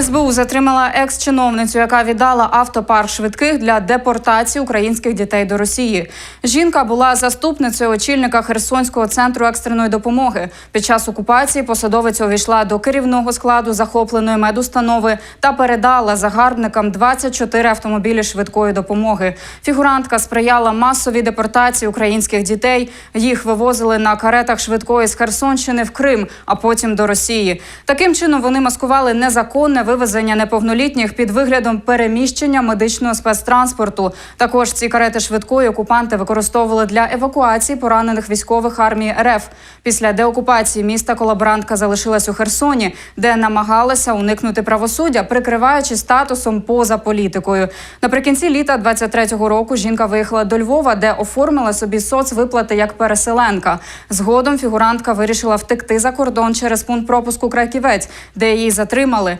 СБУ затримала екс-чиновницю, яка віддала автопарк швидких для депортації українських дітей до Росії. Жінка була заступницею очільника Херсонського центру екстреної допомоги. Під час окупації посадовиця увійшла до керівного складу захопленої медустанови та передала загарбникам 24 автомобілі швидкої допомоги. Фігурантка сприяла масовій депортації українських дітей. Їх вивозили на каретах швидкої з Херсонщини в Крим, а потім до Росії. Таким чином вони маскували незаконне вивезення неповнолітніх під виглядом переміщення медичного спецтранспорту. Також ці карети швидкої окупанти використовували для евакуації поранених військових армії РФ. Після деокупації міста колаборантка залишилась у Херсоні, де намагалася уникнути правосуддя, прикриваючи статусом поза політикою. Наприкінці літа 23-го року жінка виїхала до Львова, де оформила собі соцвиплати як переселенка. Згодом фігурантка вирішила втекти за кордон через пункт пропуску Краківець, де її затримали.